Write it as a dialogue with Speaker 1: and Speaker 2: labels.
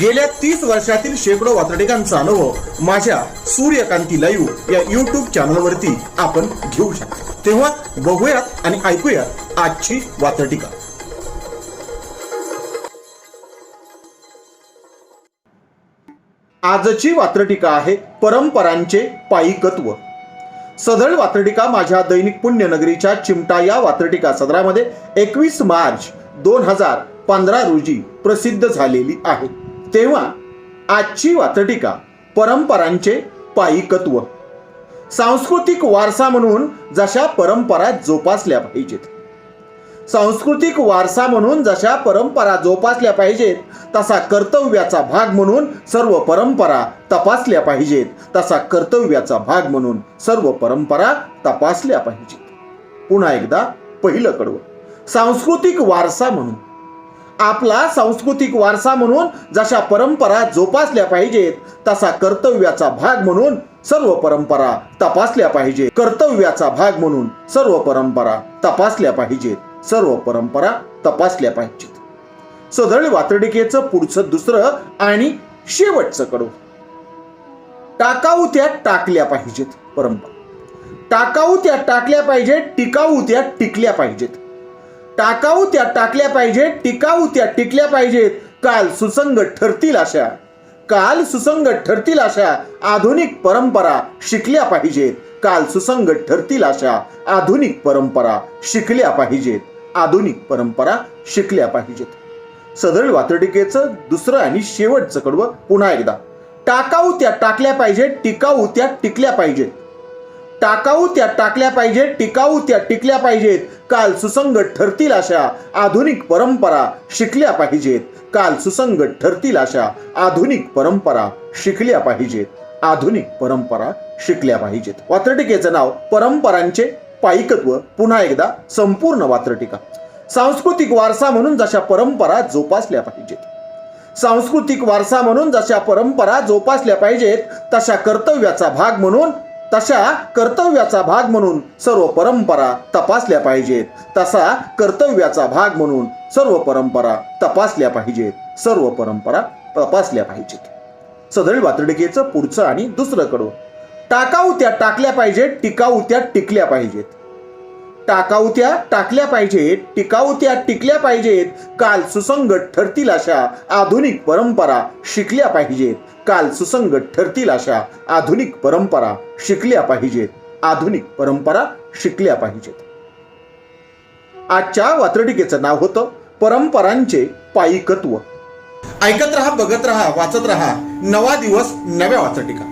Speaker 1: गेल्या तीस वर्षातील शेकडो वातडिकांचा अनुभव माझ्या सूर्यकांती लाईव्ह या युट्यूब चॅनलवरती आपण घेऊ शकता. तेव्हा बघूयात आणि ऐकूयात आजची वातडिका आजची वात्रटिका आहे परंपरांचे पायिकत्व. सदळ वात्रटिका माझ्या दैनिक पुण्यनगरीच्या चिमटा या वात्रटिका सदरामध्ये एकवीस मार्च दोन हजार पंधरा रोजी प्रसिद्ध झालेली आहे. तेव्हा आजची वाचटिका परंपरांचे पायिकत्व. सांस्कृतिक वारसा म्हणून जशा परंपरा जोपासल्या पाहिजेत. सांस्कृतिक वारसा म्हणून जशा परंपरा जोपासल्या पाहिजेत तसा कर्तव्याचा भाग म्हणून सर्व परंपरा तपासल्या पाहिजेत तसा कर्तव्याचा भाग म्हणून सर्व परंपरा तपासल्या पाहिजेत. पुन्हा एकदा पहिलं कडवं. सांस्कृतिक वारसा म्हणून आपला सांस्कृतिक वारसा म्हणून जशा परंपरा जोपासल्या पाहिजेत तसा कर्तव्याचा भाग म्हणून सर्व परंपरा तपासल्या पाहिजे कर्तव्याचा भाग म्हणून सर्व परंपरा तपासल्या पाहिजेत. सर्व परंपरा तपासल्या पाहिजेत. सदळ वातडिकेचं पुढचं दुसरं आणि शेवटचं कडू. टाकाऊ त्या टाकल्या पाहिजेत परंपरा. टाकाऊ त्या टाकल्या पाहिजेत टिकाऊ त्या टिकल्या पाहिजेत. टाकाऊ त्या टाकल्या पाहिजेत टिकाऊ त्या टिकल्या पाहिजेत. काल सुसंगत ठरतील अशा. काल सुसंगत ठरतील अशा. आधुनिक परंपरा शिकल्या पाहिजेत. काल सुसंगत ठरतील अशा. आधुनिक परंपरा शिकल्या पाहिजेत. आधुनिक परंपरा शिकल्या पाहिजेत. सदळ वातडिकेचं दुसरं आणि शेवटचं कडवं पुन्हा एकदा. टाकाऊ त्या टाकल्या पाहिजेत टिकाऊ त्या टिकल्या पाहिजेत. टाकाऊ त्या टाकल्या पाहिजेत टिकाऊ त्या टिकल्या पाहिजेत. काल सुसंगत ठरतील अशा आधुनिक परंपरा शिकल्या पाहिजेत. काल सुसंगत ठरतील अशा आधुनिक परंपरा शिकल्या पाहिजेत. आधुनिक परंपरा शिकल्या पाहिजेत. वात्रटिकेचं नाव परंपरांचे पायिकत्व पुन्हा एकदा संपूर्ण वात्रटिका. सांस्कृतिक वारसा म्हणून जशा परंपरा जोपासल्या पाहिजेत. सांस्कृतिक वारसा म्हणून जशा परंपरा जोपासल्या पाहिजेत तशा कर्तव्याचा भाग म्हणून तशा कर्तव्याचा भाग म्हणून सर्व परंपरा तपासल्या पाहिजेत. तसा कर्तव्याचा भाग म्हणून सर्व परंपरा तपासल्या पाहिजेत. सर्व परंपरा तपासल्या पाहिजेत. सदळ वातडकेचं पुढचं आणि दुसरं कडू टाकाऊ त्या टाकल्या पाहिजेत टिकाऊ त्या टिकल्या पाहिजेत. टाकाऊ त्या टाकल्या पाहिजेत टिकाऊ त्या टिकल्या पाहिजेत. काल सुसंगत ठरतील अशा आधुनिक परंपरा शिकल्या पाहिजेत. काल सुसंगत ठरतील अशा आधुनिक परंपरा शिकल्या पाहिजेत. आधुनिक परंपरा शिकल्या पाहिजेत. आजच्या वात्रटिकेचं नाव होतं परंपरांचे पायिकत्व. ऐकत रहा बघत रहा वाचत रहा. नवा दिवस नव्या वाचटिका